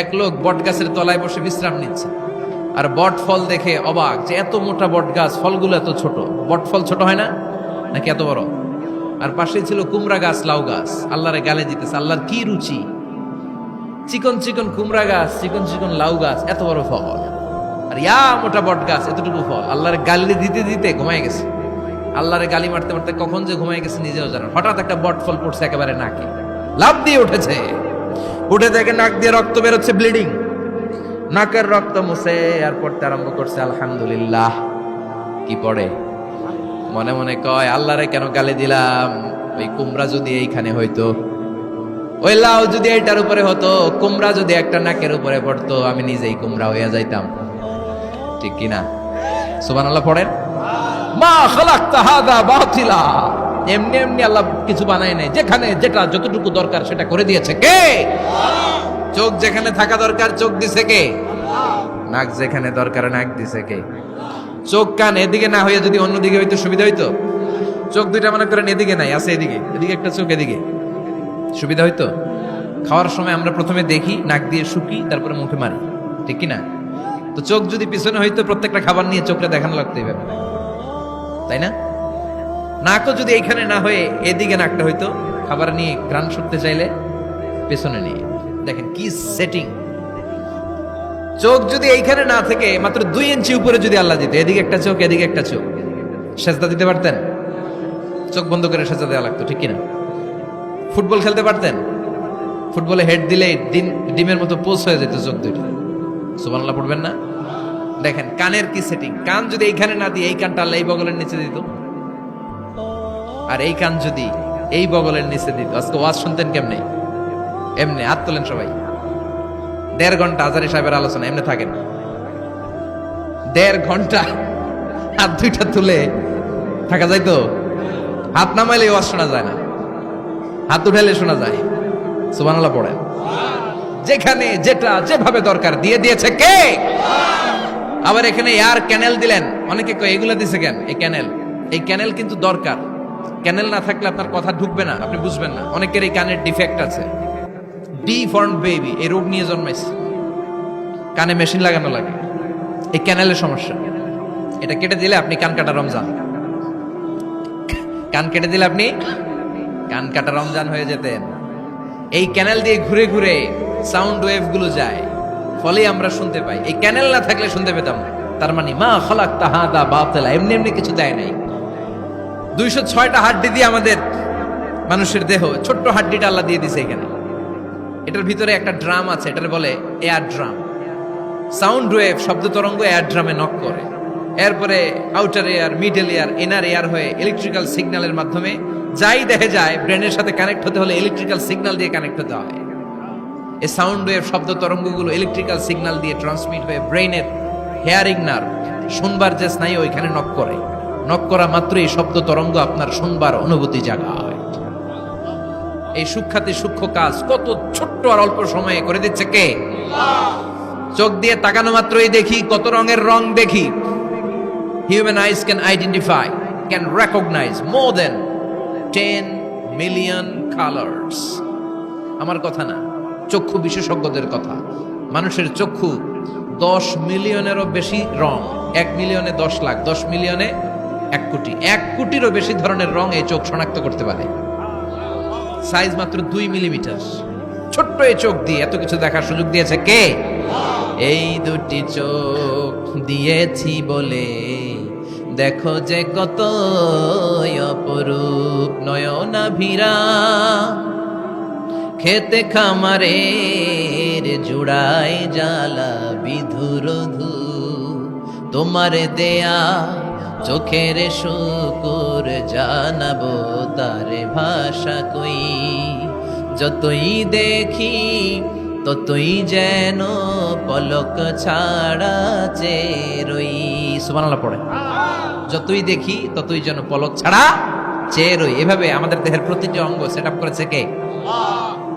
এক লোক বট গাছের তলায় বসে বিশ্রাম নিচ্ছে। আর বট ফল দেখে অবাক যে এত মোটা বট গাছ, ফলগুলো এত ছোট। বট ফল ছোট হয় না? নাকি এত বড়? আর পাশেই ছিল কুমড়া গাছ, লাউ গাছ। আল্লাহরে গালে দিতেছে, আল্লাহর কি রুচি? চিকন চিকন কুমড়া গাছ, চিকন চিকন লাউ গাছ, এত বড় ফল। আর ইয়া মোটা বট গাছ, এতটুকু ফল। আল্লাহর গালি দিতে দিতে ঘুমায় গেছে। আল্লাহরে গালি মারতে মারতে কখন যে ঘুমায় গেছে নিজেও জানেন হঠাৎ একটা বট ফল পড়ছে একেবারে নাকে। লাভ দিয়ে উঠেছে। উঠে দেখে নাক দিয়ে রক্ত বেরোচ্ছে ব্লিডিং নাকের রক্ত মুছে আর পড়তে আরম্ভ করছে, আলহামদুলিল্লাহ। কি পড়ে? মনে মনে কয়, আল্লাহরে কেন গালি দিলাম? ওই কুমড়া যদি এইখানে হইতো। ওই লাউ যদি এইটার উপরে হতো, কুমড়া যদি একটা নাকের উপরে পড়তো, আমি নিজেই কুমড়া হইয়া যাইতাম। ঠিক কিনা? সুবান আল্লাহ পড়েন? মা খালাক্তা হাদা বাতিলা। এমনি এমনি আল্লাহ কিছু বানায় নাই। যেখানে যেটা যতটুকু দরকার সেটা করে দিয়েছে। কে? চোখ যেখানে থাকা দরকার, চোখ দিছে কে? নাক যেখানে দরকার, নাক দিছে কে? চোখ কান এদিকে না হয়ে যদি অন্যদিকে হইতো, সুবিধা হইতো? চোখ দুইটা মনে করেন এদিকে নাই, আছে এদিকে। এদিকে একটা চোখ, এদিকে। সুবিধা হইতো? খাওয়ার সময় আমরা প্রথমে দেখি, নাক দিয়ে শুকি, তারপরে মুখে মারি। ঠিক কি না তো চোখ যদি পিছনে হইতো, প্রত্যেকটা খাবার নিয়ে চোখটা দেখানো লাগতো এইভাবে। তাই না? নাকও যদি এইখানে না হয়ে এদিকে নাকটা হইতো, খাবার নিয়ে গ্রান শুকতে চাইলে পেছনে নিয়ে। দেখেন কি সেটিং চোখ যদি এইখানে না থেকে, মাত্র দুই ইঞ্চি উপরে যদি আল্লাহ দিত, এদিকে একটা চোখ, এদিকে একটা চোখ। সেজদা দিতে পারতেন? চোখ বন্ধ করে সেজদা দেওয়া লাগতো, ঠিক কিনা? ফুটবল খেলতে পারতেন? ফুটবলে হেড দিলে ডিম ডিমের মতো পোষ হয়ে যেত চোখ দুইটা। সুবানাল্লাহ পড়বেন না? দেখেন, কানের কি সেটিং কান যদি এইখানে না দিয়ে, এই কানটা আল্লাহ এই বগলের নিচে দিত। আর এই কান যদি এই বগলের নিচে দিত, আজকে ওয়াজ শুনতেন কেমনে? এমনি, হাত তোলেন সবাই। দেড় ঘণ্টা আজারি সাহেবের আলোচনা, এমনি থাকেন। দেড় ঘণ্টা হাত দুইটা তুলে থাকা যায় তো? হাত নামাইলে ওয়াজ শোনা যায় না। হাত উঠাইলে শোনা যায়। সুবহানাল্লাহ পড়েন। যেখানে যেটা যেভাবে দরকার দিয়ে দিয়েছে কে? আবার এখানে এয়ার ক্যানেল দিলেন। অনেকে এগুলো দিছে কেন? এই ক্যানেল। এই ক্যানেল কিন্তু দরকার। ক্যানেল না থাকলে আপনার কথা ঢুকবে না, আপনি বুঝবেন না। অনেকের এই কানের ডিফেক্ট আছে। ডি ফর্ম বেবি এই রোগ নিয়ে জন্মাইছে। কানে মেশিন লাগানো লাগে। এই ক্যানেলের সমস্যা। এটা কেটে দিলে আপনি কান কাটা রমজান। কান কেটে দিলে আপনি কান কাটা রমজান হয়ে যেতেন। এই ক্যানেল দিয়ে ঘুরে ঘুরে সাউন্ড ওয়েভগুলো যায়। ফলে আমরা শুনতে পাই। এই ক্যানেল না থাকলে শুনতে পেতাম তার মানে মা খলাক তাহাদা বাতেলা, এমনি এমনি কিছু দেয় নাই। দুইশো ছয়টা হাড্ডি দিয়ে আমাদের মানুষের দেহ, ছোট্ট হাড্ডিটা আল্লাহ দিয়ে দিছে এখানে। এটার ভিতরে একটা ড্রাম আছে, এটার বলে এয়ার ড্রাম। সাউন্ড ওয়েভ, শব্দ তরঙ্গ এয়ার ড্রামে নক করে। এরপরে outer ear middle ear inner ear হয়ে ইলেকট্রিক্যাল সিগন্যালের মাধ্যমে যাই দেখে যায় ব্রেনের সাথে কানেক্ট হতে হলে ইলেকট্রিক্যাল সিগন্যাল দিয়ে কানেক্ট হতে হয় এই সাউন্ড ওয়েভ, শব্দ তরঙ্গগুলো ইলেকট্রিক্যাল সিগন্যাল দিয়ে ট্রান্সমিট হয়ে ব্রেনের হেয়ারিং নার্ভ শুনবার যে স্নায়ু ওইখানে নক করে। নক করা মাত্রই শব্দ তরঙ্গ আপনার শুনবার অনুভূতি জাগায়। এই সুখ্যাতি সূক্ষ্ম কাজ কত ছোট্ট আর অল্প সময়ে করে দিচ্ছে কে? চোখ দিয়ে তাকানো মাত্রই দেখি কত রঙের রং দেখি। Human eyes can identify can recognise more than ten million colours আমার কথা না, চক্ষু বিশেষজ্ঞদের কথা। মানুষের চক্ষু দশ মিলিয়নেরও বেশি রং, এক মিলিয়নে দশ লাখ, দশ মিলিয়নে এক কোটি, এক কোটিরও বেশি ধরনের রং এই চোখ শনাক্ত করতে পারে। সাইজ মাত্র দুই মিলিমিটার। ছোট্ট এই চোখ দিয়ে এত কিছু দেখার সুযোগ দিয়েছে কে? এই দুটি চোখ দিয়েছি বলে। দেখো যে কত অপরূপ নয়না ভিরা খেতে খামারের জুড়াই জ্বালা বিধুর ধু তোমার দেয়া চোখের শুকুর জানাব তার ভাষা কই। যতই দেখি, ততই যেন পলক ছাড়া চেরই সুবহানাল্লাহ পড়ে। যতই দেখি, ততই যেন পলক ছাড়া চেয়ে রই। এভাবে আমাদের দেহের প্রতিটি অঙ্গ সেট আপ করেছে কে?